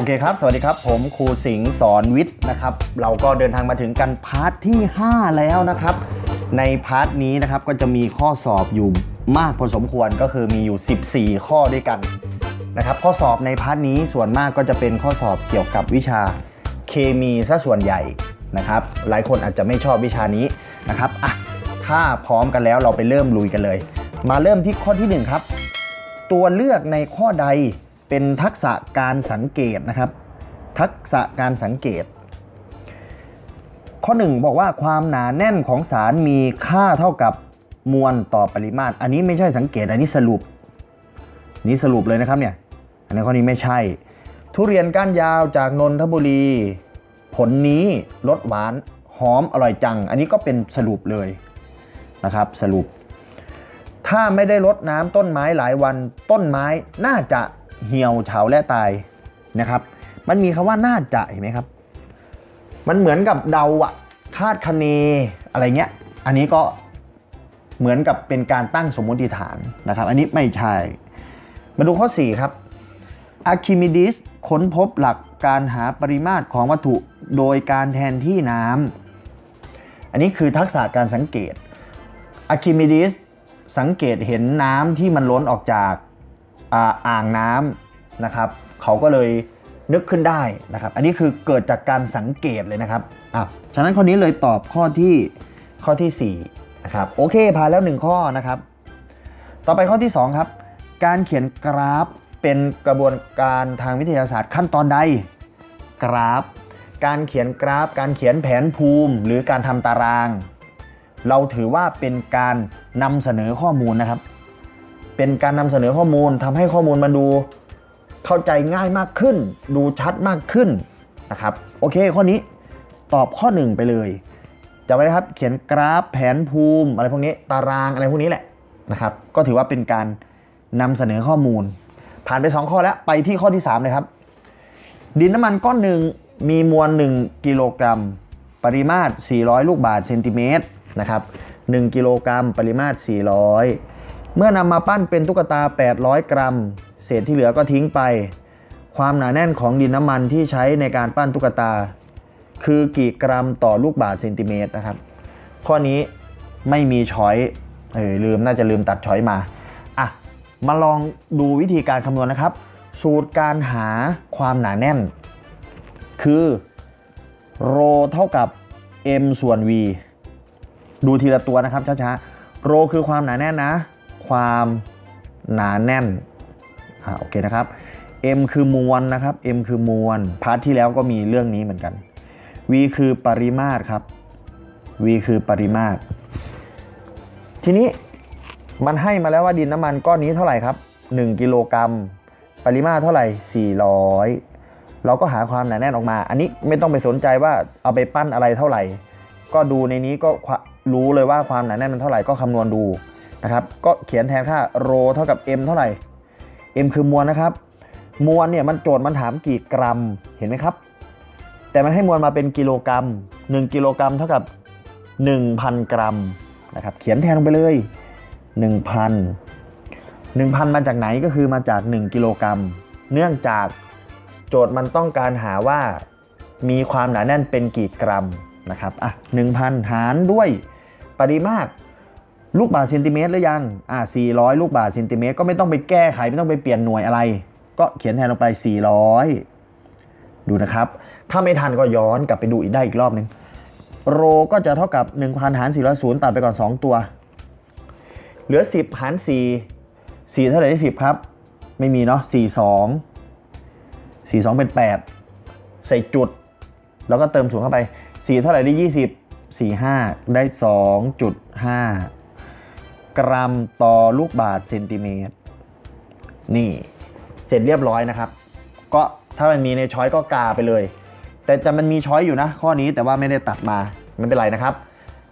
โอเคครับ สวัสดีครับ ผมครูสิงห์สอนวิทย์นะครับ เราก็เดินทางมาถึงกันพาร์ทที่ 5 แล้วนะครับ ในพาร์ทนี้นะครับก็จะมีข้อสอบอยู่มากพอสมควรก็คือมีอยู่ 14 ข้อด้วยกันนะครับ ข้อสอบในพาร์ทนี้ส่วนมากก็จะเป็นข้อสอบเกี่ยวกับวิชาเคมีซะส่วนใหญ่นะครับ หลายคนอาจจะไม่ชอบวิชานี้นะครับอะถ้าพร้อมกันแล้วเราไปเริ่มลุยกันเลย มาเริ่มที่ข้อที่หนึ่งครับ ตัวเลือกในข้อใด เป็นทักษะการสังเกตนะครับ ทักษะการสังเกต ข้อ 1 บอกว่าความหนาแน่นของสารมีค่าเท่ากับมวลต่อปริมาตร อันนี้ไม่ใช่สังเกตอันนี้สรุป นี่สรุปเลยนะครับเนี่ยอันนี้ข้อนี้ไม่ใช่ ทุเรียนก้านยาวจากนนทบุรี ผลนี้รสหวานหอมอร่อยจัง อันนี้ก็เป็นสรุปเลยนะครับ สรุป ถ้าไม่ได้รดน้ำต้นไม้หลายวันต้นไม้น่าจะ เหี่ยวเฉาและตายนะครับ มันมีคำว่าน่าจะเห็นไหมครับ มันเหมือนกับเดาอะคาดคะเนอะไรเงี้ย อันนี้ก็เหมือนกับเป็นการตั้งสมมติฐานนะครับ อันนี้ไม่ใช่ มาดูข้อ 4 ครับอะคิมิดิสค้นพบหลักการหาปริมาตรของวัตถุโดยการแทนที่น้ำ อันนี้คือทักษะการสังเกตอะคิมิดิสสังเกตเห็นน้ำที่มันล้นออกจาก อ่างน้ำนะครับ เขาก็เลยนึกขึ้นได้นะครับ อันนี้คือเกิดจากการสังเกตเลยนะครับอะฉะนั้นข้อนี้เลยตอบข้อที่ข้อที่4นะครับโอเคผ่านแล้ว 1 ข้อนะครับ ต่อไปข้อที่ 2 ครับ การเขียนกราฟเป็นกระบวนการทางวิทยาศาสตร์ขั้นตอนใดกราฟ การเขียนกราฟ การเขียนแผนภูมิ หรือการทำตาราง เราถือว่าเป็นการนำเสนอข้อมูลนะครับ เป็นการนำเสนอข้อมูลทำให้ข้อมูลมันดูเข้าใจง่ายมากขึ้น ดูชัดมากขึ้นนะครับโอเค ข้อนี้ตอบข้อ 1 ไปเลยจำไว้นะครับเขียนกราฟแผนภูมิอะไรพวกนี้ตารางอะไรพวกนี้แหละนะครับก็ถือว่าเป็นการนำเสนอข้อมูล ผ่านไป 2 ข้อแล้วไปที่ข้อที่3เลยครับ ดินน้ำมันก้อนหนึ่งมีมวล 1 กิโลกรัม ปริมาตร 400 ลูกบาศก์เซนติเมตรนะครับ1กิโลกรัม ปริมาตร 400 เมื่อนำมาปั้นเป็นตุ๊กตา 800 กรัม เศษที่เหลือก็ทิ้งไป ความหนาแน่นของดินน้ำมันที่ใช้ในการปั้นตุ๊กตา คือกี่กรัมต่อลูกบาศก์เซนติเมตรนะครับ ข้อนี้ไม่มีช้อยเออลืมน่าจะลืมตัดช้อยมาอะมาลองดูวิธีการคำนวณนะครับ สูตรการหาความหนาแน่น คือโรเท่ากับ m ส่วน v ดูทีละตัวนะครับช้าๆโรคือความหนาแน่นนะ ความหนาแน่นอ่าโอเคนะครับ m คือมวลนะครับ m คือมวลพาร์ทที่แล้วก็มีเรื่องนี้เหมือนกัน v คือปริมาตรครับ v คือปริมาตร ทีนี้มันให้มาแล้วว่าดินน้ำมันก้อนนี้เท่าไหร่ครับ 1 กิโลกรัม ปริมาตรเท่าไหร่ 400 เราก็หาความหนาแน่นออกมา อันนี้ไม่ต้องไปสนใจว่าเอาไปปั้นอะไรเท่าไหร่ ก็ดูในนี้ก็รู้เลยว่าความหนาแน่นมันเท่าไหร่ก็คำนวณดู นะครับ ก็เขียนแทนค่าโรเท่ากับ m เท่าไหร่ m คือมวลนะครับ มวลเนี่ยมันโจทย์มันถามกี่กรัม เห็นไหมครับ แต่มันให้มวลมาเป็นกิโลกรัม 1 กิโลกรัมเท่ากับ 1,000 กรัมนะครับ เขียนแทนลงไปเลย 1,000 1,000 มาจากไหนก็คือมาจาก 1 กิโลกรัม เนื่องจากโจทย์มันต้องการหาว่ามีความหนาแน่นเป็นกี่กรัมนะครับ อะ 1,000 หารด้วยปริมาตร ลูกบาศก์เซนติเมตรหรือยัง อะ400 ลูกบาศก์เซนติเมตรก็ไม่ต้องไปแก้ไขไม่ต้องไปเปลี่ยนหน่วยอะไร ก็เขียนแทนลงไป 400 ดูนะครับ ถ้าไม่ทันก็ย้อนกลับไปดูอีกได้อีกรอบหนึง โรก็จะเท่ากับ 1,000 หาร 400ศูนย์ตัดไปก่อน 2 ตัว เหลือ 10 หาร 4 4 เท่าไหร่ได้10 ครับ ไม่มีเนาะ 4 2 4 2 เป็น 8 ใส่จุด แล้วก็เติมศูนย์เข้าไป 4 เท่าไหร่ได้ 20 4 5 ได้ 2.5 กรัมต่อลูกบาศก์เซนติเมตร นี่เสร็จเรียบร้อยนะครับ ก็ถ้ามันมีในช้อยก็กาไปเลย แต่จะมันมีช้อยอยู่นะ ข้อนี้แต่ว่าไม่ได้ตัดมาไม่เป็นไรนะครับ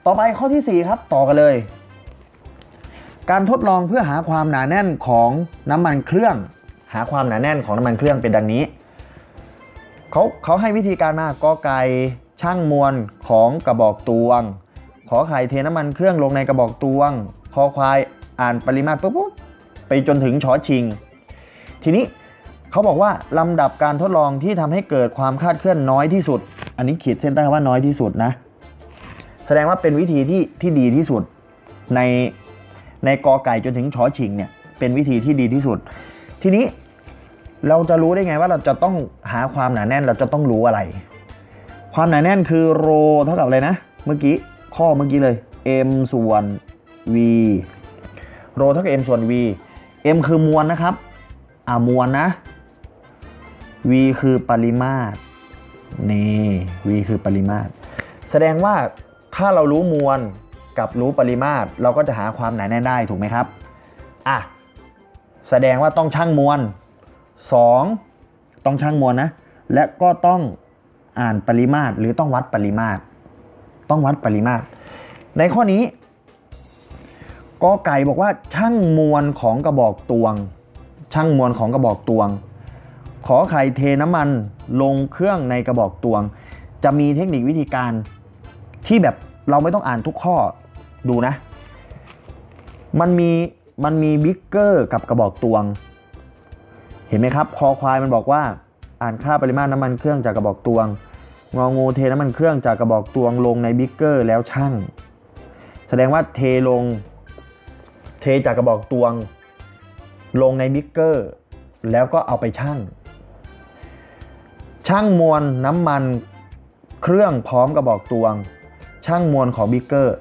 ต่อไปข้อทีสี่4 ครับต่อกันเลย การทดลองเพื่อหาความหนาแน่นของน้ำมันเครื่อง หาความหนาแน่นของน้ำมันเครื่องเป็นดังนี้เขาเขาให้วิธีการมากอไก่ช่างมวลของกระบอกตวง ขอไข่เทน้ำมันเครื่องลงในกระบอกตวง อควายอ่านปริมาตรปุ๊บปุ๊บไปจนถึงชอชิง ทีนี้เขาบอกว่าลำดับการทดลองที่ทำให้เกิดความคลาดเคลื่อนน้อยที่สุด อันนี้ขีดเส้นใต้ว่าน้อยที่สุดนะ แสดงว่าเป็นวิธีที่ที่ดีที่สุดในในกอไก่จนถึงชอชิงเนี่ยเป็นวิธีที่ดีที่สุด ทีนี้เราจะรู้ได้ไงว่าเราจะต้องหาความหนาแน่นเราจะต้องรู้อะไร ความหนาแน่นคือโรเท่ากับอะไรนะ เมื่อกี้ข้อเมื่อกี้เลย m ส่วน v โรเท่ากับ m ส่วน v m คือมวลนะครับ อ่ามวลนะ v คือปริมาตร นี่ v คือปริมาตร แสดงว่าถ้าเรารู้มวลกับรู้ปริมาตร เราก็จะหาความหนาแน่นได้ถูกไหมครับ อะ แสดงว่าต้องชั่งมวล 2. ต้องชั่งมวลนะ และก็ต้องอ่านปริมาตรหรือต้องวัดปริมาตร ต้องวัดปริมาตร ในข้อนี้ กอไก่บอกว่าช่างมวลของกระบอกตวง ช่างมวลของกระบอกตวง ขอไข่เทน้ำมันลงเครื่องในกระบอกตวง จะมีเทคนิควิธีการที่แบบเราไม่ต้องอ่านทุกข้อดูนะ มันมีมันมีบิ๊กเกอร์กับกระบอกตวง เห็นไหมครับ คอควายมันบอกว่าอ่านค่าปริมาตรน้ำมันเครื่องจากกระบอกตวง งองูเทน้ำมันเครื่องจากกระบอกตวงลงในบิ๊กเกอร์แล้วชั่งแสดงว่าเทลง เทจากกระบอกตวง ลงในบิ๊กเกอร์ แล้วก็เอาไปชั่งช่างมวลน้ำมันเครื่องพร้อมกระบอกตวงช่างมวลของบิ๊กเกอร์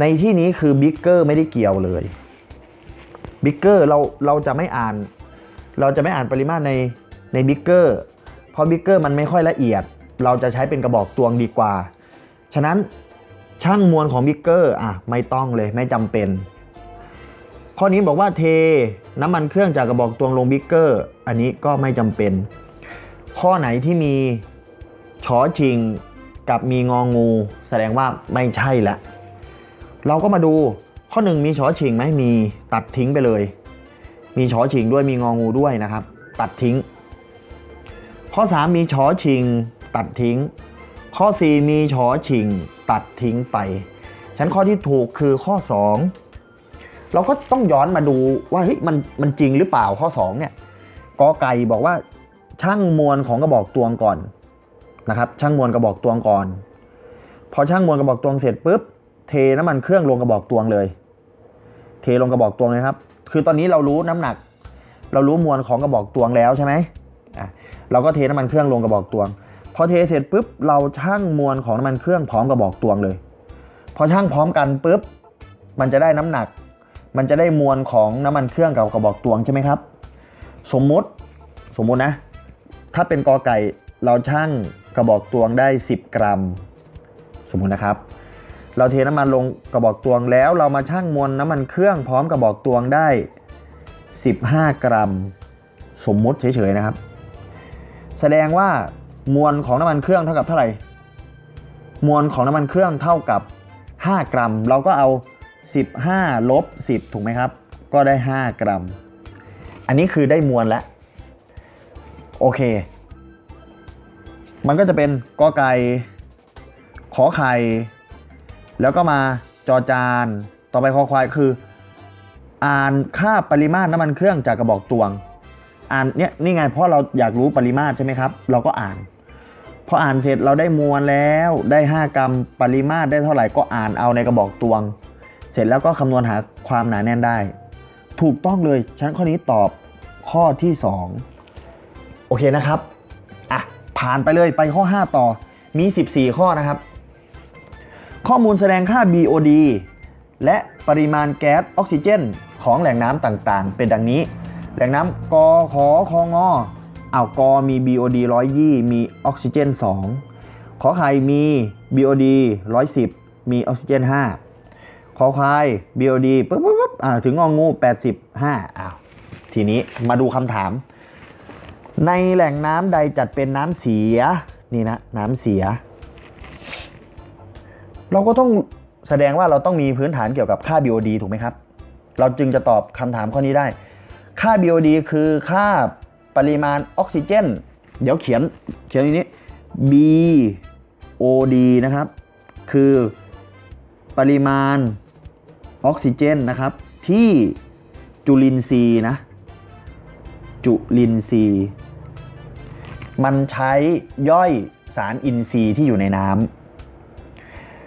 ในที่นี้คือบิ๊กเกอร์ไม่ได้เกี่ยวเลยบิ๊กเกอร์เราเราจะไม่อ่าน เราจะไม่อ่านปริมาตรในในบิ๊กเกอร์เพราะบิ๊กเกอร์มันไม่ค่อยละเอียด เราจะใช้เป็นกระบอกตวงดีกว่า ฉะนั้นช่างมวลของบิ๊กเกอร์อะไม่ต้องเลยไม่จำเป็น ข้อนี้บอกว่าเทน้ำมันเครื่องจากกระบอกตวงลงบิ๊กเกอร์ อันนี้ก็ไม่จำเป็น ข้อไหนที่มีชอชิงกับมีงองู แสดงว่าไม่ใช่ละเราก็มาดูข้อหนึ่งมีชอชิงไหมมีตัดทิ้งไปเลย มีชอชิงด้วยมีงองูด้วยนะครับ ตัดทิ้ง ข้อ 3 มีชอชิง ตัดทิ้ง ข้อ 4 มีชอชิง ตัดทิ้งไปฉันข้อที่ถูกคือข้อ 2 เราก็ต้องย้อนมาดูว่าเฮ้ยมันมันจริงหรือเปล่าข้อ2เนี่ยกอไก่บอกว่าช่างมวลของกระบอกตวงก่อนนะครับ ช่างมวลกระบอกตวงก่อน พอช่างมวลกระบอกตวงเสร็จปุ๊บเทน้ำมันเครื่องลงกระบอกตวงเลย เทลงกระบอกตวงเลยครับ คือตอนนี้เรารู้น้ำหนัก เรารู้มวลของกระบอกตวงแล้วใช่ไหมอะเราก็เทน้ำมันเครื่องลงกระบอกตวง พอเทเสร็จปุ๊บเราชั่งมวลของน้ำมันเครื่องพร้อมกระบอกตวงเลย พอชั่งพร้อมกันปุ๊บมันจะได้น้ำหนัก มันจะได้มวลของน้ำมันเครื่องกับกระบอกตวงใช่ไหมครับ สมมุติสมมุตินะ ถ้าเป็นกอไก่เราชั่งกระบอกตวงได้ 10 กรัม สมมุตินะครับ เราเทน้ำมันลงกระบอกตวงแล้วเรามาชั่งมวลน้ำมันเครื่องพร้อมกระบอกตวงได้ 15 กรัม สมมุติเฉยๆนะครับ แสดงว่ามวลของน้ำมันเครื่องเท่ากับเท่าไหร่มวลของน้ำมันเครื่องเท่ากับ 5 กรัม เราก็เอา 15 ลบ 10 ถูกไหมครับ ก็ได้ 5 กรัม อันนี้คือได้มวลแล้ว โอเค มันก็จะเป็นกอไก่ขอไข่ แล้วก็มาจอจาน ต่อไปคอควายคือ อ่านค่าปริมาตรน้ำมันเครื่องจากกระบอกตวง อ่านเนี่ยนี่ไงเพราะเราอยากรู้ปริมาตรใช่ไหมครับ เราก็อ่านพออ่านเสร็จเราได้มวลแล้วได้ 5 กรัมปริมาตรได้เท่าไหร่ก็อ่านเอาในกระบอกตวง เสร็จแล้วก็คำนวณหาความหนาแน่นได้ ถูกต้องเลยฉันข้อนี้ตอบข้อที่ 2 โอเคนะครับอะผ่านไปเลยไปข้อ 5 ต่อมี 14 ข้อนะครับ ข้อมูลแสดงค่า BOD และปริมาณแก๊สออกซิเจน ของแหล่งน้ำต่างๆ เป็นดังนี้ แหล่งน้ำกขอคองออากอมี BOD 120มีออกซิเจน 2 ขอไข่มี BOD 110 มีออกซิเจน 5 ขอควาย BOD ปุ๊บปุ๊บปุ๊บอ่าถึงงองู 85อ้าวทีนี้มาดูคำถาม ในแหล่งน้ำใดจัดเป็นน้ำเสีย นี่นะ น้ำเสีย เราก็ต้องแสดงว่าเราต้องมีพื้นฐานเกี่ยวกับค่า BOD ถูกไหมครับ เราจึงจะตอบคำถามข้อนี้ได้ ค่า BOD คือค่าปริมาณออกซิเจน เดี๋ยวเขียนเขียนอย่างนี้ BOD นะครับ คือปริมาณ ออกซิเจนนะครับ ที่จุลินทรีย์นะ จุลินทรีย์มันใช้ย่อยสารอินทรีย์ที่อยู่ในน้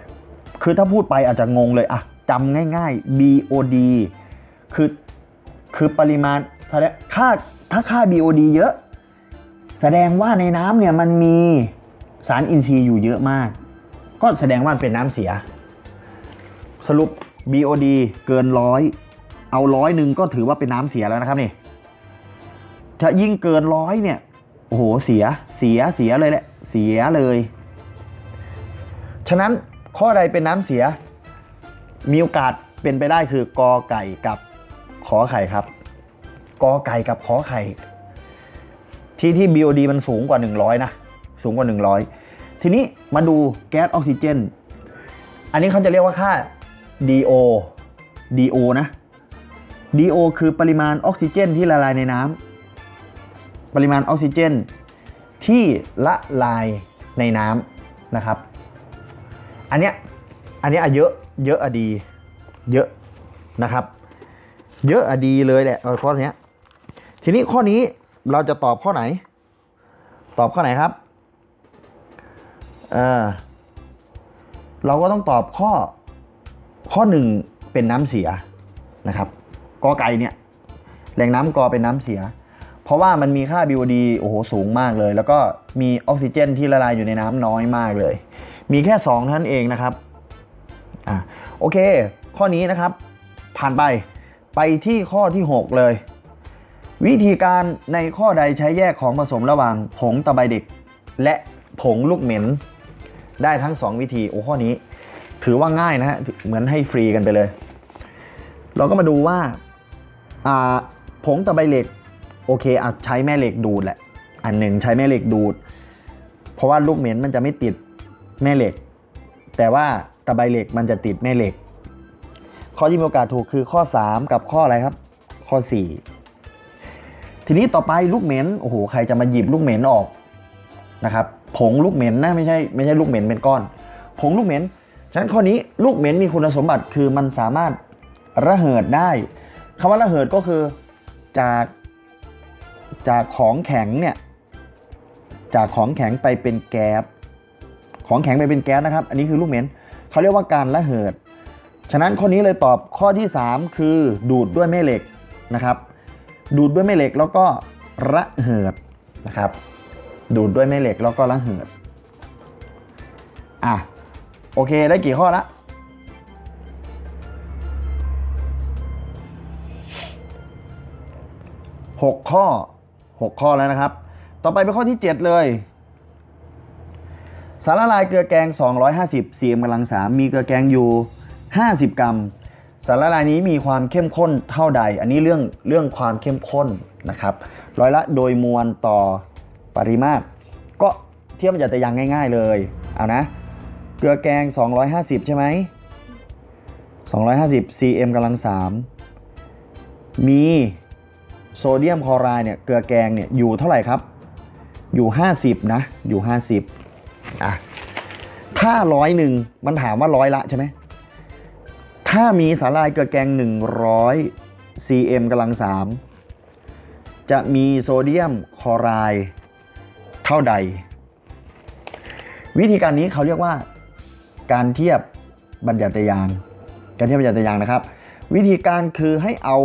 ำคือถ้าพูดไปอาจจะงงเลยอะจำง่าย ๆ BOD คือคือปริมาณแสดงค่าถ้าค่า BOD เยอะ แสดงว่าในน้ำเนี่ยมันมีสารอินทรีย์อยู่เยอะมาก ก็แสดงว่าเป็นน้ำเสีย สรุป BOD เกินร้อยเอาร้อยหนึ่งก็ถือว่าเป็นน้ำเสียแล้วนะครับนี่ถ้ายิ่งเกินร้อยเนี่ยโอ้โหเสียเสียเสียเลยแหละเสียเลย ฉะนั้นข้อใดเป็นน้ำเสีย มีโอกาสเป็นไปได้คือกอไก่กับขอไข่ครับกอไก่กับขอไข่ ที่ที่ BOD มันสูงกว่า 100 นะ สูงกว่า 100 ทีนี้มาดูแก๊สออกซิเจน อันนี้เขาจะเรียกว่าค่า DO DO นะ DO คือปริมาณออกซิเจนที่ละลายในน้ำปริมาณออกซิเจน ที่ละลายในน้ำนะครับ อันเนี้ยอันเนี้ยอะเยอะเยอะอะดี เยอะนะครับ เยอะอะดีเลยแหละเอาข้อเนี้ยทีนี้ข้อนี้เราจะตอบข้อไหน ตอบข้อไหนครับเออเราก็ต้องตอบข้อ ข้อหนึ่งเป็นน้ำเสียนะครับกอไก่เนี่ยแหล่งน้ำกอเป็นน้ำเสีย เพราะว่ามันมีค่า BOD โอ้โหสูงมากเลย แล้วก็มีออกซิเจนที่ละลายอยู่ในน้ำน้อยมากเลย มีแค่2ท่านั้นเองนะครับอะโอเค ข้อนี้นะครับ ผ่านไปไปที่ข้อที่ 6 เลย วิธีการในข้อใดใช้แยกของผสมระหว่างผงตะไบเด็ก และผงลูกเหม็นได้ทั้ง 2 วิธีโอ้ข้อนี้ ถือว่าง่ายนะฮะเหมือนให้ฟรีกันไปเลย เราก็มาดูว่าผงตะไบเหล็กโอเคอะใช้แม่เหล็กดูดแหละ อันหนึ่งใช้แม่เหล็กดูด เพราะว่าลูกเหม็นมันจะไม่ติดแม่เหล็ก แต่ว่าตะไบเหล็กมันจะติดแม่เหล็ก ข้อที่มีโอกาสถูกคือข้อ 3 กับข้ออะไรครับ ข้อ 4 ทีนี้ต่อไปลูกเหม็นโอ้โหใครจะมาหยิบลูกเหม็นออกนะครับผงลูกเหม็นนะไม่ใช่ไม่ใช่ลูกเหม็นเป็นก้อน ผงลูกเหม็นะนั้นข้อนี้ลูกเหม็นมีคุณสมบัติคือมันสามารถระเหิดได้คำว่าระเหิดก็คือจากจากของแข็งเนี่ยจากของแข็งไปเป็นแก๊สของแข็งไปเป็นแก๊สนะครับ อันนี้คือลูกเหม็นเขาเรียกว่าการระเหิด ฉะนั้นข้อนี้เลยตอบข้อที่ 3 คือดูดด้วยแม่เหล็กนะครับ ดูดด้วยแม่เหล็กแล้วก็ระเหิดนะครับ ดูดด้วยแม่เหล็กแล้วก็ระเหิดอะ โอเคได้กี่ข้อละหกข้อหกข้อแล้วนะครับ ต่อไปเป็นข้อที่7เลย สารละลายเกลือแกง 250 cm กำลัง3มีเกลือแกงอยู่ 50 กรัม สารละลายนี้มีความเข้มข้นเท่าใด อันนี้เรื่องเรื่องความเข้มข้นนะครับ ร้อยละโดยมวลต่อปริมาตร ก็เทียบจากตะยางง่าย ๆเลย เอานะ เกลือแกง 250 ใช่ไหม 250 cm กำลัง 3 มีโซเดียมคลอไรด์เนี่ย เกลือแกงเนี่ยอยู่เท่าไหร่ครับ อยู่ 50 นะ อยู่ 50อะถ้าร้อยหนึ่งมันถามว่าร้อยละใช่ไหม ถ้ามีสาลายเกลือแกง 100 cm กำลัง 3 จะมีโซเดียมคลอไรด์เท่าใด วิธีการนี้เขาเรียกว่า การเทียบบัญญัติยาง การเทียบบัญญัติยางนะครับ วิธีการคือให้เอา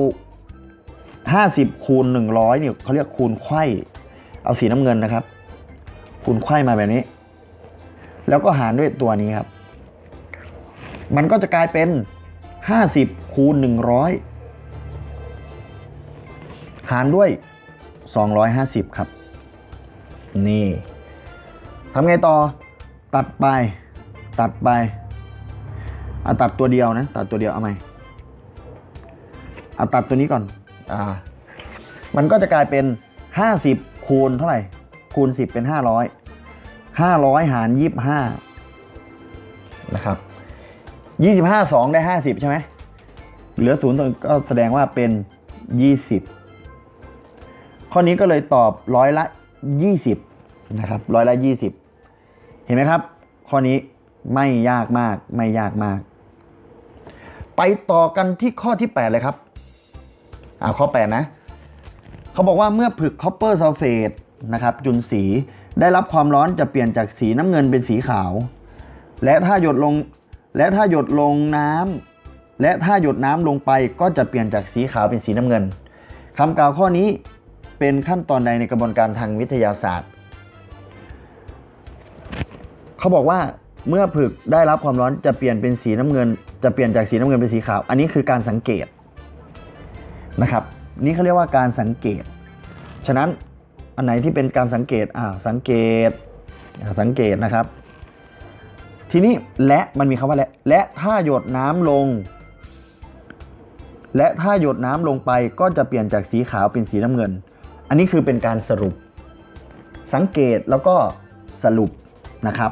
50 คูณ 100เนี่ยเขาเรียกคูณไข่เอาสีน้ำเงินนะครับ คูณไข่มาแบบนี้ แล้วก็หารด้วยตัวนี้ครับ มันก็จะกลายเป็น 50 คูณ 100 หารด้วย 250 ครับ นี่ทำไงต่อตัดไป ตัดไปเอาตัดตัวเดียวนะ ตัดตัวเดียวเอาไหมเอาตัดตัวนี้ก่อน อ่า มันก็จะกลายเป็น 50 คูณเท่าไหร่ คูณ 10 เป็น 500 500 หาร 25 นะครับ 25 2 ได้ 50 ใช่ไหม เหลือ 0ตรงก็แสดงว่าเป็น 20 ข้อนี้ก็เลยตอบร้อยละ 20 นะครับ ร้อยละ 20 เห็นไหมครับ ข้อนี้ ไม่ยากมากไม่ยากมาก ไปต่อกันที่ข้อที่ 8 เลยครับอ่าข้อ 8 นะ เขาบอกว่าเมื่อผึกคอปเปอร์ซัลเฟตนะครับจุนสีได้รับความร้อนจะเปลี่ยนจากสีน้ำเงินเป็นสีขาว และถ้าหยดลงและถ้าหยดลงน้ำและถ้าหยดน้ำลงไปก็จะเปลี่ยนจากสีขาวเป็นสีน้ำเงินคำกล่าวข้อนี้เป็นขั้นตอนใดในกระบวนการทางวิทยาศาสตร์ เขาบอกว่า เมื่อผึกได้รับความร้อนจะเปลี่ยนเป็นสีน้ำเงิน จะเปลี่ยนจากสีน้ำเงินเป็นสีขาว อันนี้คือการสังเกตนะครับ นี่เขาเรียกว่าการสังเกต ฉะนั้นอันไหนที่เป็นการสังเกตอ่าสังเกตอ่าสังเกตนะครับ ทีนี้และมันมีคำว่าและและถ้าหยดน้ำลง และถ้าหยดน้ำลงไปก็จะเปลี่ยนจากสีขาวเป็นสีน้ำเงิน อันนี้คือเป็นการสรุป สังเกตแล้วก็สรุปนะครับ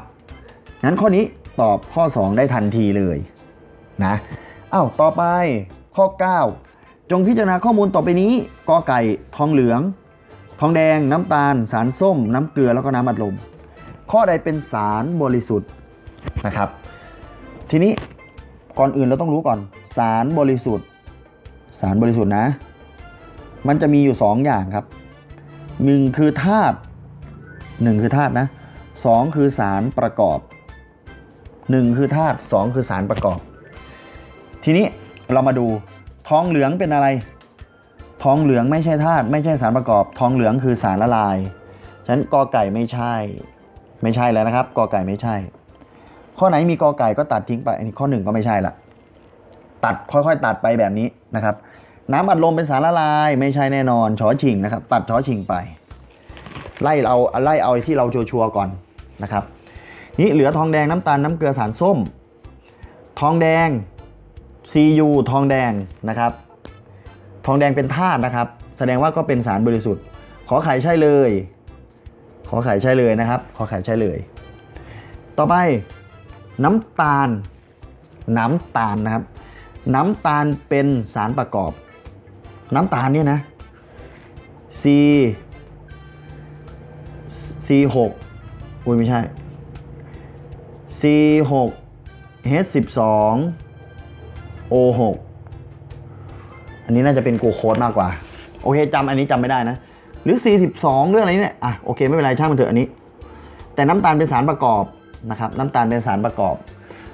งั้นข้อนี้ตอบข้อ 2 ได้ทันทีเลยนะอ้าวต่อไปข้อ 9 จงพิจารณาข้อมูลต่อไปนี้กอไก่ทองเหลือง ทองแดง น้ำตาล สารส้ม น้ำเกลือแล้วก็น้ำอัดลม ข้อใดเป็นสารบริสุทธิ์นะครับ ทีนี้ก่อนอื่นเราต้องรู้ก่อน สารบริสุทธิ์ สารบริสุทธิ์นะ มันจะมีอยู่ 2 อย่างครับหนึ่งคือธาตุหนึ่งคือธาตุนะสองคือสารประกอบ หนึ่งคือธาตุสองคือสารประกอบ ทีนี้เรามาดูทองเหลืองเป็นอะไร ทองเหลืองไม่ใช่ธาตุไม่ใช่สารประกอบ ทองเหลืองคือสารละลายฉะนั้นกอไก่ไม่ใช่ ไม่ใช่แล้วนะครับกอไก่ไม่ใช่ ข้อไหนมีกอไก่ก็ตัดทิ้งไปอันนี้ข้อหนึ่งก็ไม่ใช่ละตัดค่อยๆ ตัดไปแบบนี้นะครับ น้ำอัดลมเป็นสารละลายไม่ใช่แน่นอนชอชิงนะครับ ตัดชอชิงไป ไล่เอาไล่เอาที่เราชัวร์ก่อนนะครับ นี่เหลือทองแดงน้ำตาลน้ำเกลือสารส้ม ทองแดง Cu ทองแดงนะครับ ทองแดงเป็นธาตุนะครับ แสดงว่าก็เป็นสารบริสุทธิ์ ขอไข่ใช่เลย ขอไข่ใช่เลยนะครับ ขอไข่ใช่เลย ต่อไปน้ำตาล น้ำตาลนะครับ น้ำตาลเป็นสารประกอบ น้ำตาลเนี่ยนะ C C6 อุ้ยไม่ใช่ C6 H12 O6 อันนี้น่าจะเป็นกูโคดมากกว่า โอเคจำอันนี้จำไม่ได้นะ หรือ C12 เรื่องอะไรเนี่ยอะโอเคไม่เป็นไรช่างมันเถอะอันนี้ แต่น้ำตาลเป็นสารประกอบนะครับน้ำตาลเป็นสารประกอบ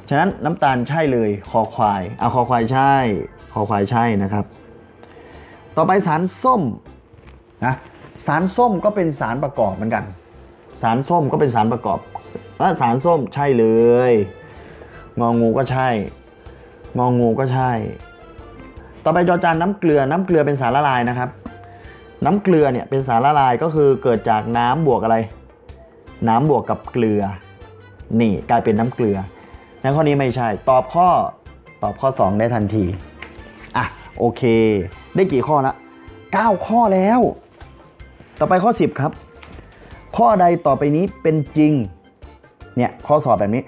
ฉะนั้นน้ำตาลใช่เลยคอควายเอาคอควายใช่คอควายใช่นะครับ ต่อไปสารส้มนะสารส้มก็เป็นสารประกอบเหมือนกัน สารส้มก็เป็นสารประกอบ แล้วสารส้มใช่เลย งองูก็ใช่ งองูก็ใช่ ต่อไปจอจานน้ำเกลือ น้ำเกลือเป็นสารละลายนะครับ น้ำเกลือเนี่ยเป็นสารละลายก็คือเกิดจากน้ำบวกอะไร น้ำบวกกับเกลือ นี่กลายเป็นน้ำเกลืองั้นข้อนี้ไม่ใช่ ตอบข้อตอบข้อ 2 ได้ทันที อะโอเค ได้กี่ข้อละ9 ข้อแล้ว ต่อไปข้อ 10 ครับ ข้อใดต่อไปนี้เป็นจริง เนี่ยข้อสอบแบบนี้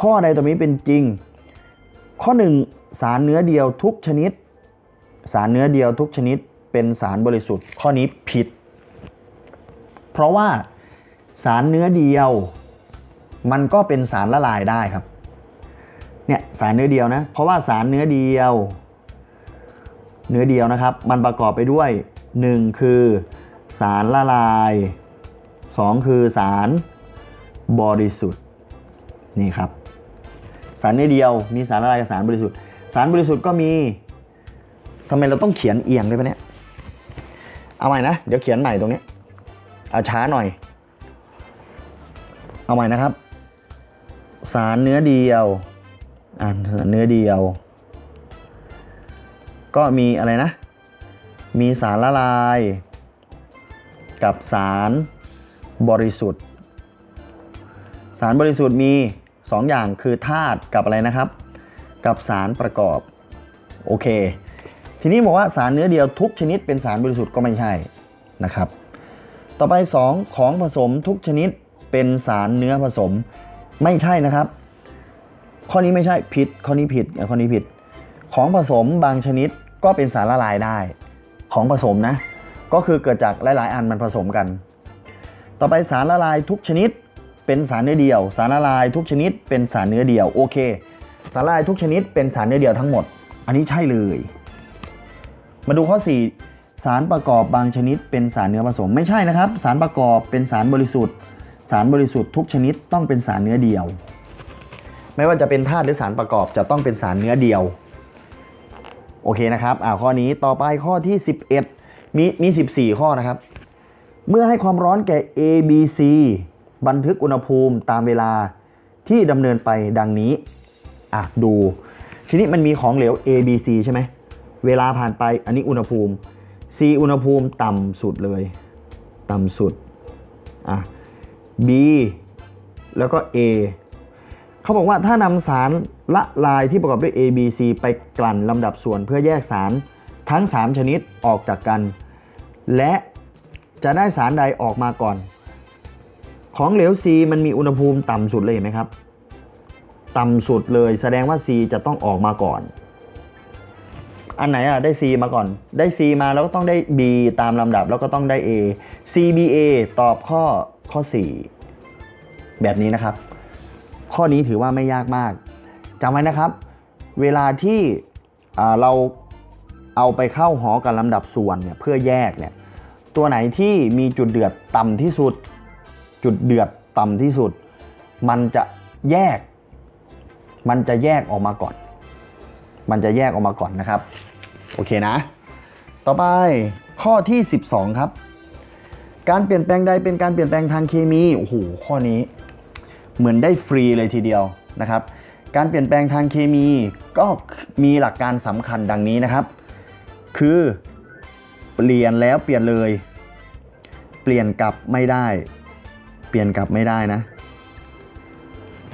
ข้อใดต่อไปนี้เป็นจริง ข้อ 1 สารเนื้อเดียวทุกชนิด สารเนื้อเดียวทุกชนิดเป็นสารบริสุทธิ์ ข้อนี้ผิด เพราะว่าสารเนื้อเดียว มันก็เป็นสารละลายได้ครับเนี่ยสารเนื้อเดียวนะเพราะว่าสารเนื้อเดียว เนื้อเดียวนะครับ มันประกอบไปด้วย 1 คือ สารละลาย 2 คือสารบริสุทธิ์ นี่ครับ สารเนื้อเดียวมีสารละลายกับสารบริสุทธิ์ สารบริสุทธิ์ก็มีทำไมเราต้องเขียนเอียงด้วยปะเนี่ยเอาใหม่นะเดี๋ยวเขียนใหม่ตรงนี้เอาช้าหน่อย เอาใหม่นะครับ สารเนื้อเดียวอ่านเนื้อเดียว ก็มีอะไรนะ มีสารละลาย กับสารบริสุทธิ์ สารบริสุทธิ์มี 2ออย่างคือธาตุกับอะไรนะครับ กับสารประกอบ โอเค ทีนี้บอกว่าสารเนื้อเดียวทุกชนิดเป็นสารบริสุทธิ์ก็ไม่ใช่นะครับ ต่อไป 2 ของผสมทุกชนิดเป็นสารเนื้อผสมไม่ใช่นะครับ ข้อนี้ไม่ใช่ผิดข้อนี้ผิดข้อนี้ผิด ของผสมบางชนิดก็เป็นสารละลายได้ ของผสมนะ ก็คือเกิดจากหลาย ๆ อันมันผสมกัน ต่อไปสารละลายทุกชนิด เป็นสารเนื้อเดียว สารละลายทุกชนิดเป็นสารเนื้อเดียวโอเค สารละลายทุกชนิดเป็นสารเนื้อเดียวทั้งหมด อันนี้ใช่เลย มาดูข้อ 4 สารประกอบบางชนิดเป็นสารเนื้อผสมไม่ใช่นะครับ สารประกอบเป็นสารบริสุทธิ์ สารบริสุทธิ์ทุกชนิดต้องเป็นสารเนื้อเดียว ไม่ว่าจะเป็นธาตุหรือสารประกอบจะต้องเป็นสารเนื้อเดียวโอเคนะครับอ่าข้อนี้ต่อไปข้อที่ 11 มีมี 14 ข้อนะครับ เมื่อให้ความร้อนแก่ A B C บันทึกอุณหภูมิตามเวลาที่ดำเนินไปดังนี้ อะ ดู ทีนี้มันมีของเหลว A B C ใช่ไหม เวลาผ่านไปอันนี้อุณหภูมิ C อุณหภูมิต่ำสุดเลย ต่ำสุด อะ B แล้วก็ A เขาบอกว่าถ้านำสารละลายที่ประกอบด้วย A B C ไปกลั่นลำดับส่วนเพื่อแยกสารทั้ง 3 ชนิดออกจากกัน และจะได้สารใดออกมาก่อน ของเหลว C มันมีอุณหภูมิต่ำสุดเลยเห็นไหมครับ ต่ำสุดเลยแสดงว่า C จะต้องออกมาก่อน อันไหนอะได้ C มาก่อน ได้ C มาแล้วก็ต้องได้ B ตามลำดับแล้วก็ต้องได้ A C B A ตอบข้อข้อ 4 แบบนี้นะครับ ข้อนี้ถือว่าไม่ยากมากจำไว้นะครับ เวลาที่เราเอาไปเข้าหอกับลำดับส่วนเนี่ยเพื่อแยกเนี่ยตัวไหนที่มีจุดเดือดต่ำที่สุด จุดเดือดต่ำที่สุด มันจะแยก มันจะแยกออกมาก่อน มันจะแยกออกมาก่อนนะครับ โอเคนะ ต่อไปข้อที่ 12 ครับ การเปลี่ยนแปลงใดเป็นการเปลี่ยนแปลงทางเคมีโอ้โหข้อนี้ เหมือนได้ฟรีเลยทีเดียวนะครับ การเปลี่ยนแปลงทางเคมีก็มีหลักการสำคัญดังนี้นะครับ คือเปลี่ยนแล้วเปลี่ยนเลย เปลี่ยนกลับไม่ได้ ปลี่ยนกลับไม่ได้นะ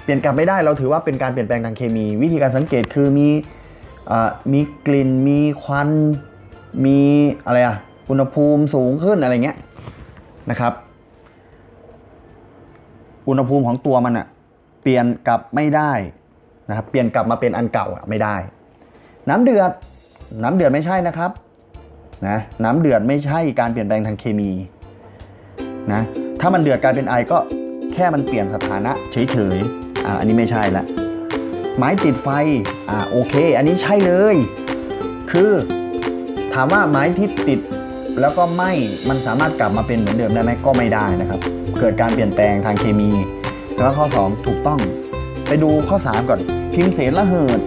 เปลี่ยนกลับไม่ได้เราถือว่าเป็นการเปลี่ยนแปลงทางเคมี วิธีการสังเกตคือมีอ่ามีกลิ่นมีควันมีอะไรอะอุณหภูมิสูงขึ้นอะไรเงี้ยนะครับ อุณหภูมิของตัวมันอะเปลี่ยนกลับไม่ได้นะครับเปลี่ยนกลับมาเป็นอันเก่าไม่ได้ น้ำเดือดน้ำเดือดไม่ใช่นะครับนะน้ำเดือดไม่ใช่การเปลี่ยนแปลงทางเคมีนะ ถ้ามันเดือดกลายเป็นไอก็แค่มันเปลี่ยนสถานะเฉยๆอ่าอันนี้ไม่ใช่ละไม้ติดไฟอ่าโอเค อันนี้ใช่เลย คือถามว่าไม้ที่ติดแล้วก็ไหม้มันสามารถกลับมาเป็นเหมือนเดิมได้ไหมก็ไม่ได้นะครับ เกิดการเปลี่ยนแปลงทางเคมีแล้วข้อ 2 ถูกต้อง ไปดูข้อ 3 ก่อน พิมพ์เสนระเหิด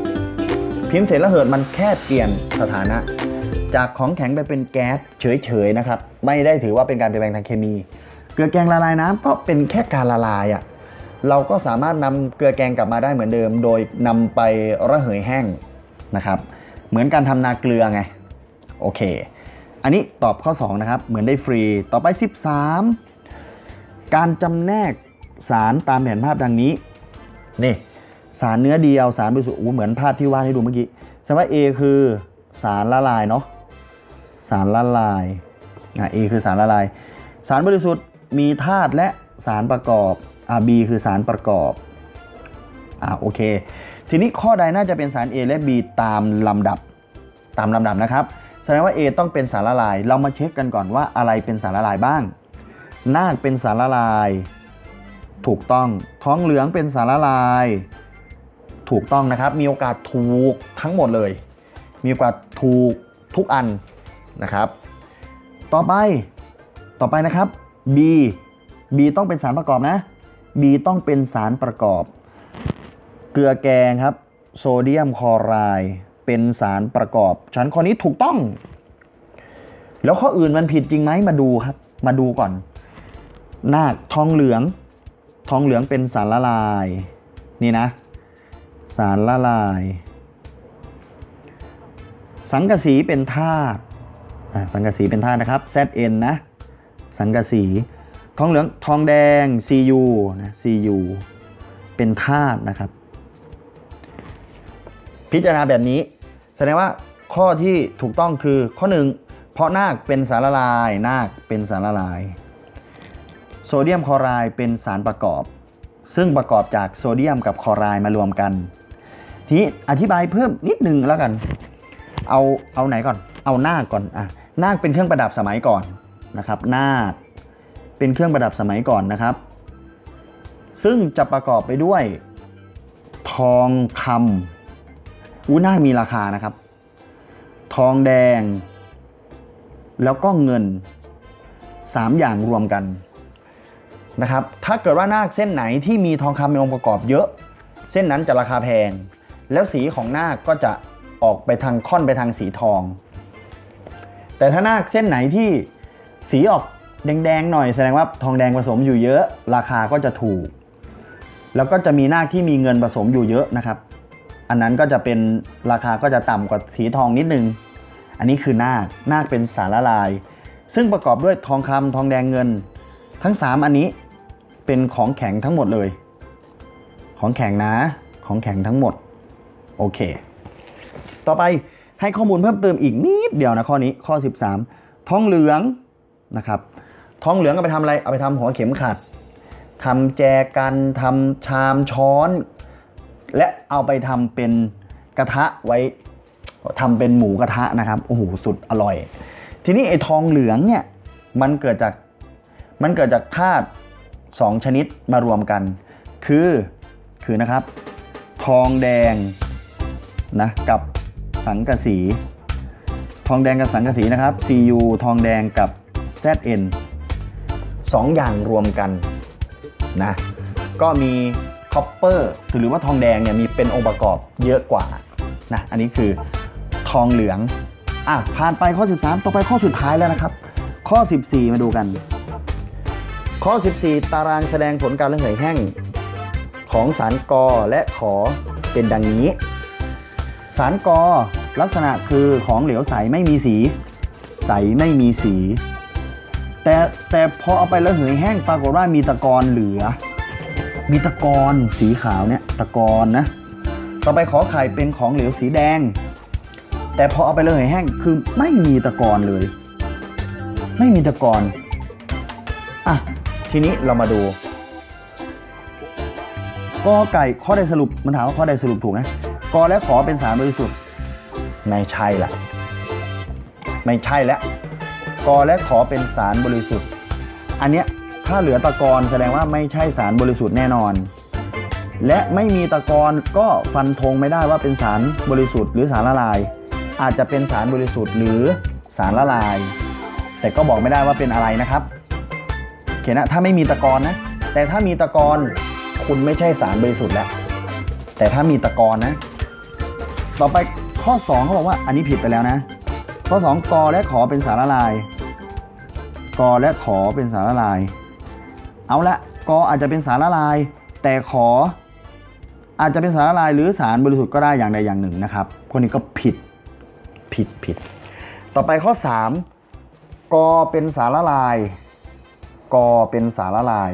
พิมพ์เสนระเหิดมันแค่เปลี่ยนสถานะ จากของแข็งไปเป็นแก๊สเฉยๆนะครับ ไม่ได้ถือว่าเป็นการเปลี่ยนแปลงทางเคมี เกลือแกงละลายน้ำก็เป็นแค่การละลายอะ่ะเราก็สามารถนำเกลือแกงกลับมาได้เหมือนเดิม โดยนำไประเหยแห้งนะครับ เหมือนการทำนาเกลือไงโอเค อันนี้ตอบข้อ 2 นะครับ เหมือนได้ฟรี ต่อไป 13 การจำแนกสารตามแผนภาพดังนี้ นี่ สารเนื้อเดียว สารบริสุทธิ์เหมือนภาพที่วาดให้ดูเมื่อกี้แสดงว่า A คือสารละลายเนาะ สารละลายอะ A คือสารละลาย สารบริสุทธิ์ มีธาตุและสารประกอบอะ B คือสารประกอบอะโอเค ทีนี้ข้อใดน่าจะเป็นสาร A และ B ตามลำดับตามลำดับนะครับแสดงว่า A ต้องเป็นสารละลาย เรามาเช็คกันก่อนว่าอะไรเป็นสารละลายบ้าง นาคเป็นสารละลาย ถูกต้อง ท้องเหลืองเป็นสารละลาย ถูกต้องนะครับ มีโอกาสถูกทั้งหมดเลย มีโอกาสถูกทุกอันนะครับ ต่อไป ต่อไปนะครับ B B ต้องเป็นสารประกอบนะ B ต้องเป็นสารประกอบ เกลือแกงครับ โซเดียมคลอไรด์เป็นสารประกอบฉันข้อนี้ถูกต้อง แล้วข้ออื่นมันผิดจริงไหมมาดูครับ มาดูก่อน นาคทองเหลือง ทองเหลืองเป็นสารละลาย นี่นะ สารละลาย สังกะสีเป็นธาตุสังกะสีเป็นธาตุนะครับ Zn นะ สังกะสี ทองเหลืองทองแดง Cu นะ Cu เป็นธาตุนะครับ พิจารณาแบบนี้ แสดงว่าข้อที่ถูกต้องคือข้อหนึ่งเพราะนาคเป็นสารละลายนาคเป็นสารละลาย โซเดียมคลอไรด์เป็นสารประกอบ ซึ่งประกอบจากโซเดียมกับคลอไรด์มารวมกัน ทีนี้อธิบายเพิ่มนิดนึงแล้วกัน เอาเอาไหนก่อน เอานาคก่อนอะนาคเป็นเครื่องประดับสมัยก่อน นะครับนาคเป็นเครื่องประดับสมัยก่อนนะครับ ซึ่งจะประกอบไปด้วย ทองคำอู้นาคมีราคานะครับ ทองแดง แล้วก็เงิน 3 อย่างรวมกันนะครับ ถ้าเกิดว่านาคเส้นไหนที่มีทองคำเป็นองค์ประกอบเยอะ เส้นนั้นจะราคาแพง แล้วสีของนาคก็จะออกไปทางค่อนไปทางสีทอง แต่ถ้านาคเส้นไหนที่ สีออกแดงๆหน่อยแสดงว่าทองแดงผสมอยู่เยอะ ราคาก็จะถูก แล้วก็จะมีนาคที่มีเงินผสมอยู่เยอะนะครับ อันนั้นก็จะเป็นราคาก็จะต่ำกว่าสีทองนิดนึง อันนี้คือนาคนาคเป็นสารละลาย ซึ่งประกอบด้วยทองคำทองแดงเงิน ทั้ง 3 อันนี้เป็นของแข็งทั้งหมดเลย ของแข็งนะ ของแข็งทั้งหมด โอเค ต่อไปให้ข้อมูลเพิ่มเติมอีกนิดเดียวนะข้อนี้ข้อ 13 ทองเหลือง นะครับทองเหลืองเอาไปทำอะไรเอาไปทำหัวเข็มขัดทำแจกันทำชามช้อน และเอาไปทำเป็นกระทะไว้ทำเป็นหมูกระทะนะครับโอ้โหสุดอร่อย ทีนี้ไอ้ทองเหลืองเนี่ยมันเกิดจากมันเกิดจากธาตุสองชนิดมารวมกัน คือคือนะครับ ทองแดงนะกับสังกะสี ทองแดงกับสังกะสีนะครับ Cu ทองแดงกับ Zn สองอย่างรวมกันนะก็มีคอปเปอร์หรือว่าทองแดงเนี่ยมีเป็นองค์ประกอบเยอะกว่านะอันนี้คือทองเหลืองอะผ่านไปข้อ 13 ต่อไปข้อสุดท้ายแล้วนะครับ ข้อ 14 มาดูกัน ข้อ 14 ตารางแสดงผลการระเหยแห้งของสารกอและขอเป็นดังนี้ สารกอลักษณะคือของเหลวใสไม่มีสี ใสไม่มีสี แต่แต่พอเอาไประเหยแห้งปรากฏว่ามีตะกอนเหลือ มีตะกอนสีขาวเนี่ยตะกอนนะ ต่อไปขอไข่เป็นของเหลวสีแดง แต่พอเอาไประเหยแห้งคือไม่มีตะกอนเลย ไม่มีตะกอนอะทีนี้เรามาดูกอไก่ข้อใดสรุปมันถามว่าข้อใดสรุปถูกนะกอและขอเป็นสารบริสุทธิ์ไม่ใช่ละไม่ใช่แล้ว กอและขอเป็นสารบริสุทธิ์ อันเนี้ยถ้าเหลือตะกอนแสดงว่าไม่ใช่สารบริสุทธิ์แน่นอน และไม่มีตะกอนก็ฟันธงไม่ได้ว่าเป็นสารบริสุทธิ์หรือสารละลาย อาจจะเป็นสารบริสุทธิ์หรือสารละลาย แต่ก็บอกไม่ได้ว่าเป็นอะไรนะครับโอเคนะถ้าไม่มีตะกอนนะ แต่ถ้ามีตะกอนคุณไม่ใช่สารบริสุทธิ์แล้ว แต่ถ้ามีตะกอนนะ ต่อไปข้อ 2เขาบอกว่าอันนี้ผิดไปแล้วนะ ข้อ 2 กอและขอเป็นสารละลาย กอและขอเป็นสารละลาย เอาละกออาจจะเป็นสารละลาย แต่ขอ อาจจะเป็นสารละลายหรือสารบริสุทธิ์ก็ได้อย่างใดอย่างหนึ่งนะครับ คนนี้ก็ผิดผิดผิด ต่อไปข้อ 3 กอเป็นสารละลาย กอเป็นสารละลาย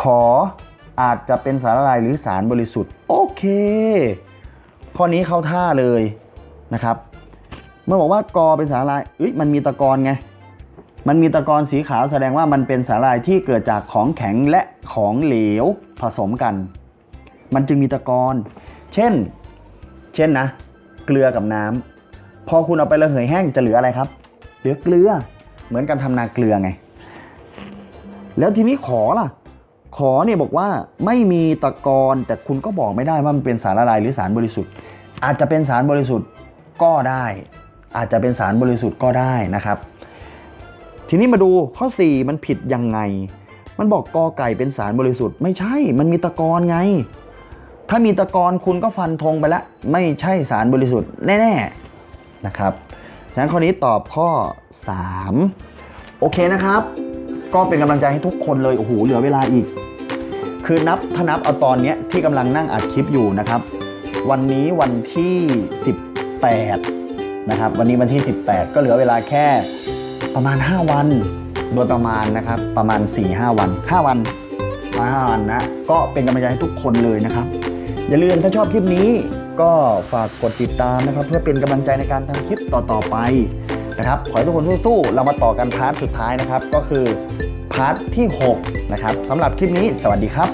ขออาจจะเป็นสารละลายหรือสารบริสุทธิ์ โอเค ข้อนี้เข้าท่าเลยนะครับ เมื่อบอกว่ากอเป็นสารละลายเอ้ยมันมีตะกอนไงมันมีตะกอนสีขาวแสดงว่ามันเป็นสารละลายที่เกิดจากของแข็งและของเหลวผสมกัน มันจึงมีตะกอนเช่น เช่นนะ เกลือกับน้ำพอคุณเอาไประเหยแห้งจะเหลืออะไรครับ เหลือเกลือ เหมือนกันทำนาเกลือไง แล้วทีนี้ขอล่ะ ขอเนี่ยบอกว่าไม่มีตะกอนแต่คุณก็บอกไม่ได้ว่ามันเป็นสารละลายหรือสารบริสุทธิ์ อาจจะเป็นสารบริสุทธิ์ก็ได้ อาจจะเป็นสารบริสุทธิ์ก็ได้นะครับ ทีนี้มาดูข้อ 4 มันผิดยังไง มันบอกกอไก่เป็นสารบริสุทธิ์ไม่ใช่ มันมีตะกอนไง ถ้ามีตะกอนคุณก็ฟันธงไปแล้วไม่ใช่สารบริสุทธิ์แน่ๆนะครับฉะนั้นข้อนี้ตอบข้อ 3 โอเคนะครับ ก็เป็นกำลังใจให้ทุกคนเลยโอ้โหเหลือเวลาอีก คือนับถ้านับเอาตอนเนี้ยที่กำลังนั่งอัดคลิปอยู่นะครับ วันนี้วันที่ 18 นะครับ วันนี้วันที่ 18 ก็เหลือเวลาแค่ประมาณ 5 วัน โดยประมาณนะครับ ประมาณ 4-5 วัน 5 วันมา5วันนะ ก็เป็นกำลังใจให้ทุกคนเลยนะครับ อย่าลืมถ้าชอบคลิปนี้ก็ฝากกดติดตามนะครับ เพื่อเป็นกำลังใจในการทำคลิปต่อๆไปนะครับ ขอให้ทุกคนสู้ๆ เรามาต่อกันพาร์ทสุดท้ายนะครับ ก็คือพาร์ทที่ 6 นะครับสำหรับคลิปนี้ สวัสดีครับ